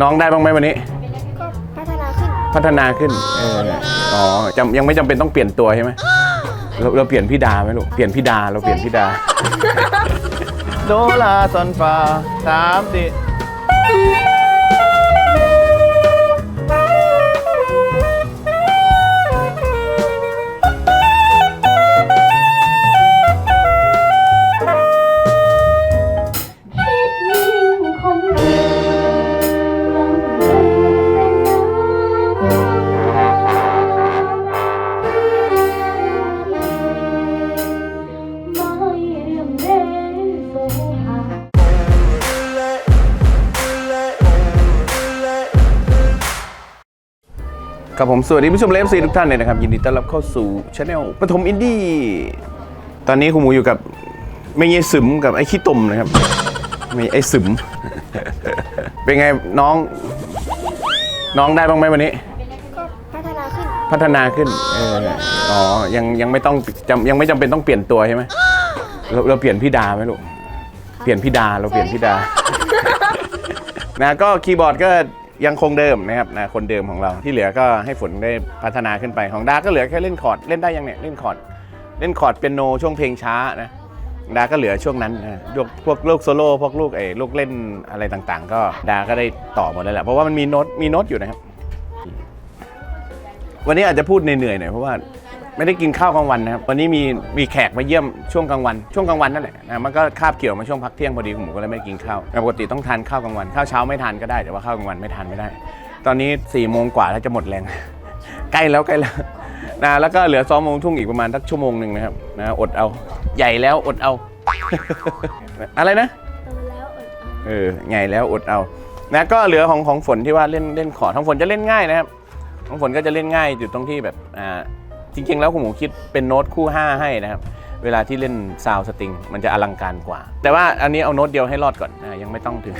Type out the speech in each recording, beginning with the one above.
น้องได้บ้างไหมวันนี้ ก็พัฒนาขึ้นพัฒนาขึ้นเอออ๋อจำยังไม่จำเป็นต้องเปลี่ยนตัวใช่ไหมเราเราเปลี่ยนพี่ดาไหมลูกเปลี่ยนพี่ดาเราเปลี่ยนพี่ดา โดลาซอนฟาสามสี่ ครับผมสวัสดีผู้ชมเลฟซีทุกท่านเลยนะครับยินดีต้อนรับเข้าสู่ช anel ปฐมอินดี้ตอนนี้คุณหมูอยู่กับไม่เงี้ยซึมกับไอ้ขี้ตุ่มนะครับไม่ไอ้ซึม เป็นไงน้อง น้องได้บ้างไหมวันนี้ ก็พัฒนาขึ้นพัฒนาขึ้นเอออ๋อยังยังไม่ต้องจำยังไม่จำเป็นต้องเปลี่ยนตัวใช่ไหมเราเราเปลี่ยนพี่ดาไหมลูกเปลี่ยนพี่ดาเราเปลี่ยนพี่ดา นะก็คีย์บอร์ดก็ ยังคงเดิมนะครับนะคนเดิมของเราที่เหลือก็ให้ฝนได้พัฒนาขึ้นไปของดาก็เหลือแค่เล่นคอร์ดเล่นได้ยังเนี่ยเล่นคอร์ดเล่นคอร์ดเปียโนช่วงเพลงช้านะดาก็เหลือช่วงนั้นนะพวกพวกลูกโซโล่พวกลูกไอ้ลูกเล่นอะไรต่างๆ ก็ดาก็ได้ต่อหมดแล้วแหละเพราะว่ามันมีโน้ตมีโน้ตอยู่นะครับ วันนี้อาจจะพูดเหนื่อยๆหน่อยเพราะว่า ไม่ได้กินข้าวกลางวันนะครับวันนี้มีมีแขกมาเยี่ยมช่วงกลางวัน ช่วงกลางวันนั่นแหละนะมันก็คาบเกี่ยวมาช่วงพักเที่ยงพอดีผมก็เลยไม่ได้กินข้าวแต่ปกติต้องทานข้าวกลางวันข้าวเช้าไม่ทานก็ได้แต่ว่าข้าวกลางวันไม่ทานไม่ได้ ตอนนี้4ี่โมงกว่าแล้วจะหมดแรง ใกล้แล้วใกล้แล้วนะแล้วก็เหลือซ้อมโมงทุ่งอีกประมาณสักชั่วโมงหนึ่งนะครับนะอดเอาใหญ่แล้วอดเอา อะไรนะโตแล้วอดเอาเออใหญ่แล้วอดเอานะก็เหลือของของฝนที่ว่าเล่นเล่นขอร์ดของฝนจะเล่นง่ายนะครับของฝนก็จะเล่นง่ายอยู่ตรงที่แบบอ่า จริงๆ แล้วคุณหมูคิดเป็นโน้ตคู่5ให้นะครับ เวลาที่เล่นซาวสตริง มันจะอลังการกว่า แต่ว่าอันนี้เอาโน้ตเดียวให้รอดก่อนอยังไม่ต้องถึง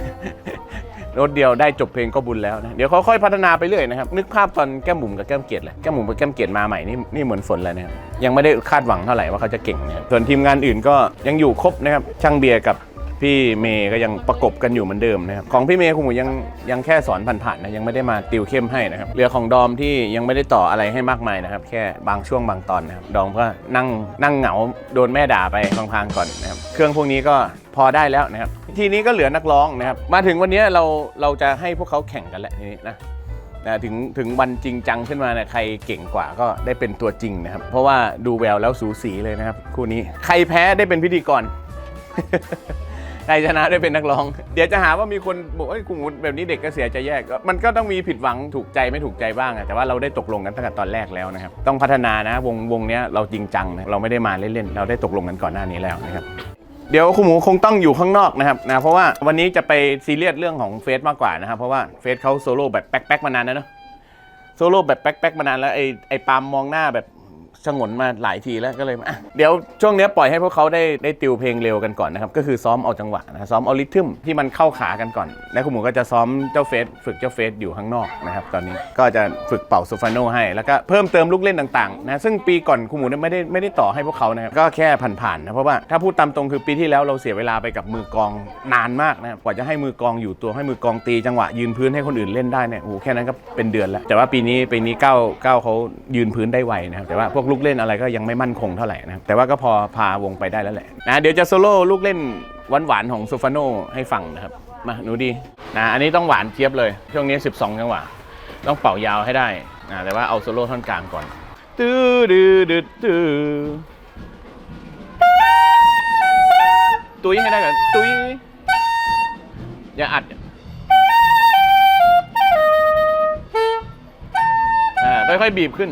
โน้ตเดียวได้จบเพลงก็บุญแล้วนะ เดี๋ยวค่อยๆพัฒนาไปเรื่อยนะครับ นึกภาพตอนแก้มบุ๋มกับแก้มเกียรติเลย แก้มบุ๋มกับแก้มเกียรติมาใหม่นี่นี่เหมือนฝนเลยนะครับ ยังไม่ได้คาดหวังเท่าไหร่ว่าเขาจะเก่งนะครับส่วนทีมงานอื่นก็ยังอยู่ครบนะครับ ช่างเบียร์กับ พี่เมย์ก็ยังประกบกันอยู่เหมือนเดิมนะครับของพี่เมย์คุณหมูยังยังแค่สอนผ่านๆนะยังไม่ได้มาติวเข้มให้นะครับเรือของดอมที่ยังไม่ได้ต่ออะไรให้มากมายนะครับแค่บางช่วงบางตอนนะครับดอมก็นั่งนั่งเหงาโดนแม่ด่าไปพลางๆก่อนนะครับเครื่องพวกนี้ก็พอได้แล้วนะครับทีนี้ก็เหลือนักร้องนะครับมาถึงวันนี้เราเราจะให้พวกเขาแข่งกันแหล้วทีนี้นะนะถึงถึงวันจริงจังขึ้นมาเนี่ยใครเก่งกว่าก็ได้เป็นตัวจริงนะครับ เพราะว่าดูแววแล้วสูสีเลยนะครับ คู่นี้ใครแพ้ได้เป็นพิธีกร ใครชนะได้เป็นนักร้อง เดี๋ยวจะหาว่ามีคนบอกว่ากูแบบนี้เด็กก็เสียใจแยก มันก็ต้องมีผิดหวังถูกใจไม่ถูกใจบ้างอะแต่ว่าเราได้ตกลงกันตั้งแต่ตอนแรกแล้วนะครับ ต้องพัฒนานะวงวงเนี้ยเราจริงจังนะเราไม่ได้มาเล่นๆ เราได้ตกลงกันก่อนหน้านี้แล้วนะครับเดี๋ยวคุณหมูคงต้องอยู่ข้างนอกนะครับนะเพราะว่าวันนี้จะไปซีเรียสเรื่องของเฟสมากกว่านะครับเพราะว่าเฟสเขาโซโล่แบบแป๊กๆมานานแล้วเนอะโซโล่แบบแป๊กๆมานานแล้วไอ้ไอ้ปามมองหน้าแบบ ชงนมาหลายทีแล้วก็เลยอะเดี๋ยวช่วงเนี้ยปล่อยให้พวกเขาได้ได้ติวเพลงเร็วกันก่อนนะครับ ก็คือซ้อมเอาจังหวะนะซ้อมเอาริทึมที่มันเข้าขากันก่อน แล้วคุณหมูก็จะซ้อมเจ้าเฟสฝึกเจ้าเฟสอยู่ข้างนอกนะครับตอนนี้ก็จะฝึกเป่าโซฟาโนให้ แล้วก็เพิ่มเติมลูกเล่นต่างๆนะซึ่งปีก่อนคุณหมูเนี่ยไม่ได้ไม่ได้ต่อให้พวกเขานะครับก็แค่ผ่านๆนะเพราะว่าถ้าพูดตามตรงคือปีที่แล้วเราเสียเวลาไปกับมือกองนานมากนะกว่าจะให้มือกองอยู่ตัวให้มือกองตีจังหวะยืนพื้นให้คนอื่นเล่นได้เนี่ยโอ้โหแค่นั้นก็เป็นเดือนแล้วแต่ว่าปีนี้ปีนี้ก้าวก้าวเขายืนพื้นได้ไวนะครับแต่ว่าพวกลูกเล่นอะไรก็ยังไม่มั่นคงเท่าไหร่นะครับแต่ว่าก็พอพาวงไปได้แล้วแหละนะเดี๋ยวจะโซโล่ลูกเล่นหวานๆของโซฟาโนให้ฟังนะครับมาหนูดีนะอันนี้ต้องหวานเจี๊ยบเลยช่วงนี้ 12 จังหวะ ต้องเป่ายาวให้ได้นะแต่ว่าเอาโซโล่ท่อนกลางก่อนตื้อดื้อดื้อตื้อตุ้ยให้ได้ก่อนตุ้ยอย่าอัดอ่าค่อยๆบีบขึ้น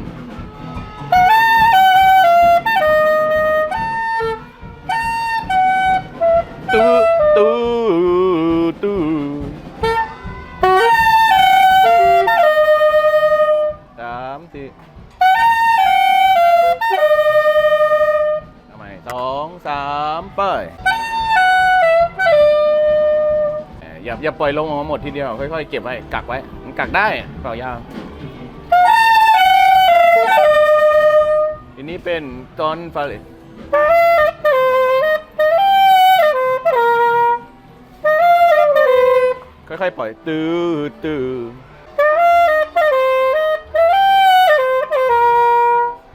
ทีเดียวค่อยๆเก็บไว้กักไว้ มันกักได้เปล่ายาวทีนี้เป็นตอนฟาเลตค่ค่อยๆปล่อยตื้อตื้อ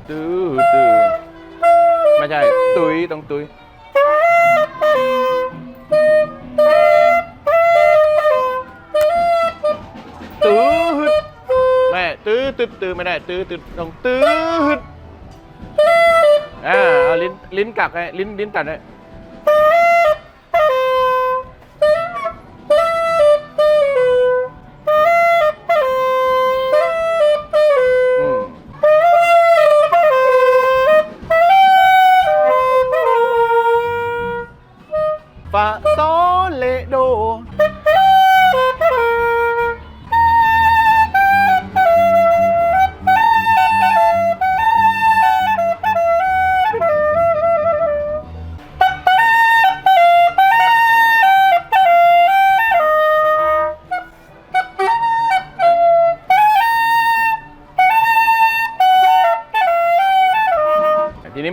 ตื้อตื้อไม่ใช่ ตุยต้องตุย ตื้อฮึดไม่ตื้อตื้อตื้อไม่ได้ ตื้อตื้อต้องตื้อฮึดอ่าเอาลิ้นลิ้นกักไงลิ้นลิ้นตัดไง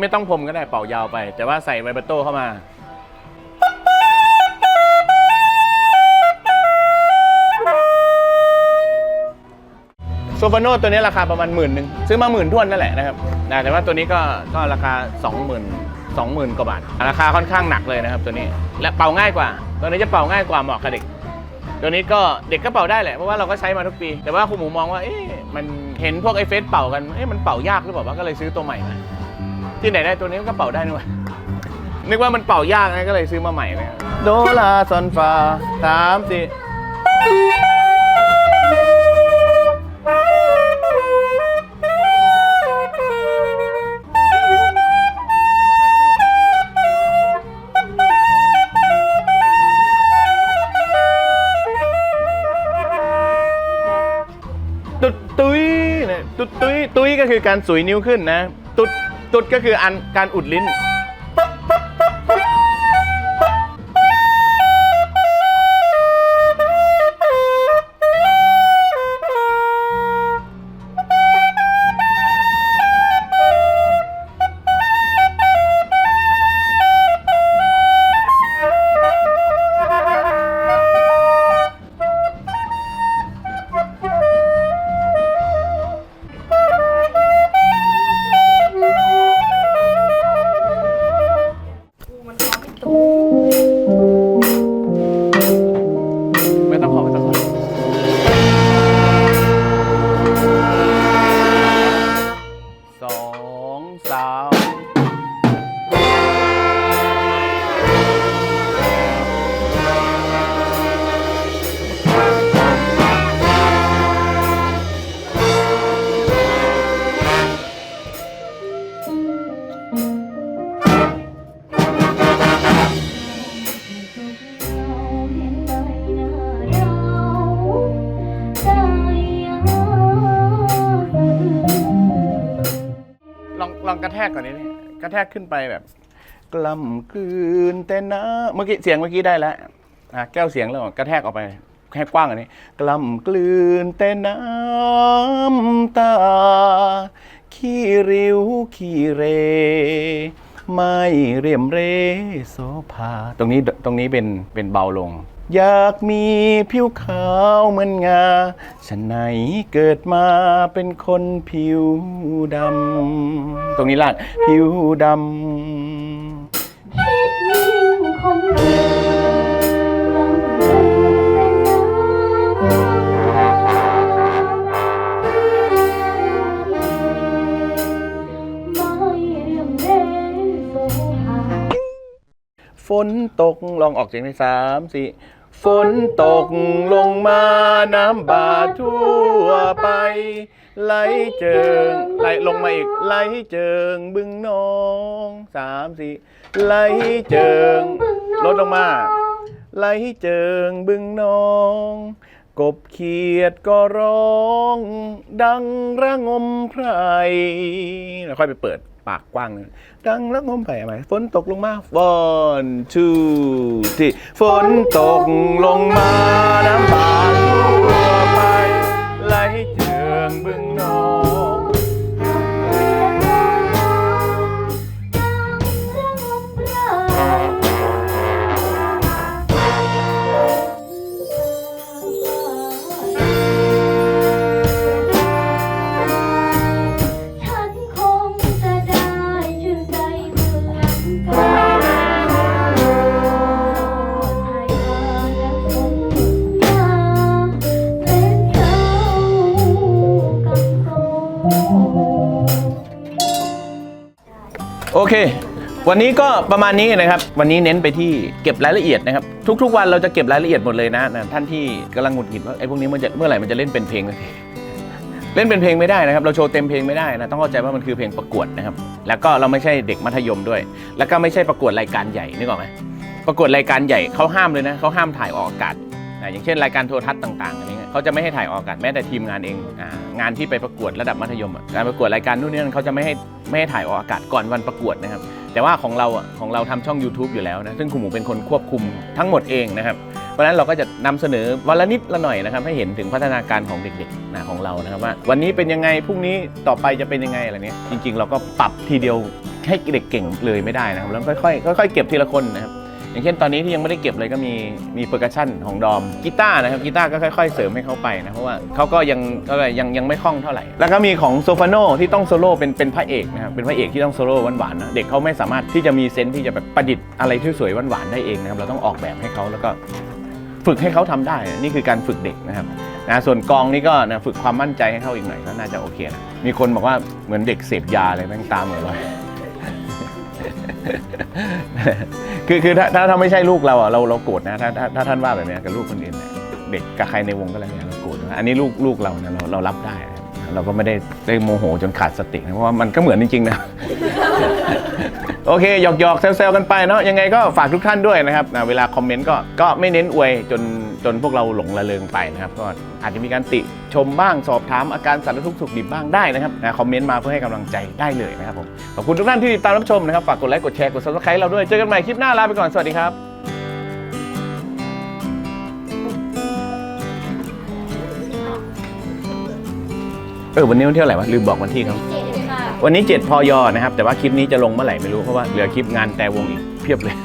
ไม่ต้องพรมก็ได้เป่ายาวไป แต่ว่าใส่ไวเบรโต้เข้ามา โซฟาโนตัวนี้ราคาประมาณหมื่นหนึ่งซื้อมาหมื่นท่วนนั่นแหละนะครับนะแต่ว่าตัวนี้ก็ก็ราคา 20,000 20,000กว่าบาท ราคาค่อนข้างหนักเลยนะครับตัวนี้และเป่าง่ายกว่า ตัวนี้จะเป่าง่ายกว่าเหมาะกับเด็กตัวนี้ก็เด็กก็เป่าได้แหละเพราะว่าเราก็ใช้มาทุกปี แต่ว่าคุณหมูมองว่าเอ๊ะมันเห็นพวกไอเฟสเป่ากันเอ๊ะมันเป่ายากหรือเปล่าวะก็เลยซื้อตัวใหม่มา ที่ไหนได้ตัวนี้มันก็เป่าได้นี่วะนึกว่ามันเป่ายากไงก็เลยซื้อมาใหม่เลยโดลาซอนฟาสามสี่ตุดตุยเนี่ยตุดตุยตุยก็คือการสุยนิ้วขึ้นนะ ตุดตุดก็คืออันการอุดลิ้น ลองกระแทกก่อนนี้นี่กระแทกขึ้นไปแบบกล่ำกลืนแต่น้ำเมื่อกี้เสียงเมื่อกี้ได้แล้วอะแก้วเสียงแล้วกระแทกออกไปให้กว้างอันนี้ กล่ำกลืนแต่น้ำตา ขี้ริ้วขี้เร ไม่เรียมเรโซภา ตรงนี้ตรงนี้เป็นเป็นเบาลง อยากมีผิวขาวเหมือนงาฉันไหนเกิดมาเป็นคนผิวดำ ตรงนี้ล่ะ ผิวดำ ฝนตก ลองออกเสียงในสามสี่ ฝนตกลงมาน้ำบาดทั่วไป ไหลเจิงไหลลงมาอีกไหลเจิงบึงนองสามสี่ไหลเจิงลดลงมาไหลเจิงบึงนอง กบเขียดก็ร้อง ดังระงมไพรแล้วค่อยไปเปิดปากกว้างหนึงดังระงมไพรไหมฝนตกลงมา one two three ฝนตกลงมาน้ำบาทั่วไป เค วันนี้ก็ประมาณนี้นะครับ วันนี้เน้นไปที่เก็บรายละเอียดนะครับ ทุกๆ วันเราจะเก็บรายละเอียดหมดเลยนะนะท่านที่กำลังหงุดหงิดว่าไอ้พวกนี้มันจะเมื่อไหร่มันจะเล่นเป็นเพลงสักทีเล่นเป็นเพลงไม่ได้นะครับ เราโชว์เต็มเพลงไม่ได้นะต้องเข้าใจว่ามันคือเพลงประกวดนะครับ แล้วก็เราไม่ใช่เด็กมัธยมด้วย แล้วก็ไม่ใช่ประกวดรายการใหญ่นึกออกไหมประกวดรายการใหญ่เขาห้ามเลยนะเขาห้ามถ่ายออกอากาศ นะอย่างเช่นรายการโทรทัศน์ต่างๆอะไรเงี้เขาจะไม่ให้ถ่ายออกอากาศแม้แต่ทีมงานเองงานที่ไปประกวดระดับมัธยมการประกวดรายการนู่นนี่นั่นเขาจะไม่ให้ไม่ให้ถ่ายออกอากาศก่อนวันประกวดนะครับ แต่ว่าของเราของเราทำช่อง YouTube อยู่แล้วนะซึ่งคุณหมูเป็นคนควบคุมทั้งหมดเองนะครับเพราะฉะนั้นเราก็จะนำเสนอวันละนิดละหน่อยนะครับ ให้เห็นถึงพัฒนาการของเด็กๆนะของเรานะครับว่า วันนี้เป็นยังไงพรุ่งนี้ต่อไปจะเป็นยังไงอะไรเนี้ยจริงๆ เราก็ปรับทีเดียวให้เด็กเก่งเลยไม่ได้นะครับแล้วค่อยๆค่อยๆเก็บทีละคนนะครับ อย่างเช่นตอนนี้ที่ยังไม่ได้เก็บเลยก็มีมีเปอร์คัชชั่นของดอมกีตาร์นะครับกีตาร์ก็ค่อยๆ เสริมให้เขาไปนะเพราะว่าเขาก็ยังก็ยังยังไม่คล่องเท่าไหร่ แล้วก็มีของโซฟาโนที่ต้องโซโล่เป็นเป็นพระเอกนะครับเป็นพระเอกที่ต้องโซโล่หวานๆนะเด็กเขาไม่สามารถที่จะมีเซนส์ที่จะแบบประดิษฐ์อะไรที่สวยหวานๆได้เองนะครับเราต้องออกแบบให้เขาแล้วก็ฝึกให้เขาทำได้นี่คือการฝึกเด็กนะครับนะส่วนกองนี่ก็นะฝึกความมั่นใจให้เขาอีกหน่อยก็น่าจะโอเคนะมีคนบอกว่าเหมือนเด็กเสพยาเลยแม่งตาเหมือนเลย คือคือถ้าถ้าถ้าไม่ใช่ลูกเราอะเราเราโกรธนะถ้าถ้าถ้าท่านว่าแบบนี้กับลูกคนอื่นเนี่ยเด็กกับใครในวงก็แล้วแต่เราโกรธนะอันนี้ลูกลูกเราเนี่ยเราเรารับได้นะเราก็ไม่ได้ได้โมโหจนขาดสตินะเพราะว่ามันก็เหมือนจริงๆนะโอเคหยอกหยอกๆแซวๆกันไปเนาะยังไงก็ฝากทุกท่านด้วยนะครับนะเวลาคอมเมนต์ก็ก็ไม่เน้นอวยจน จนพวกเราหลงระเริงไปนะครับก็อาจจะมีการติชมบ้างสอบถามอาการสารทุกข์สุขดิบบ้างได้นะครับนะคอมเมนต์มาเพื่อให้กำลังใจได้เลยนะครับผมขอบคุณทุกท่านที่ติดตามรับชมนะครับฝากกดไลค์กดแชร์กด subscribe เราด้วยเจอกันใหม่คลิปหน้าลาไปก่อนสวัสดีครับเออวันนี้วันที่เท่าไหร่วะลืมบอกวันที่เขาเจ็ดค่ะวันนี้ 7พอยอนะครับ แต่ว่าคลิปนี้จะลงเมื่อไหร่ไม่รู้ เพราะว่าเหลือคลิปงานแต่วงอีกเพียบเลย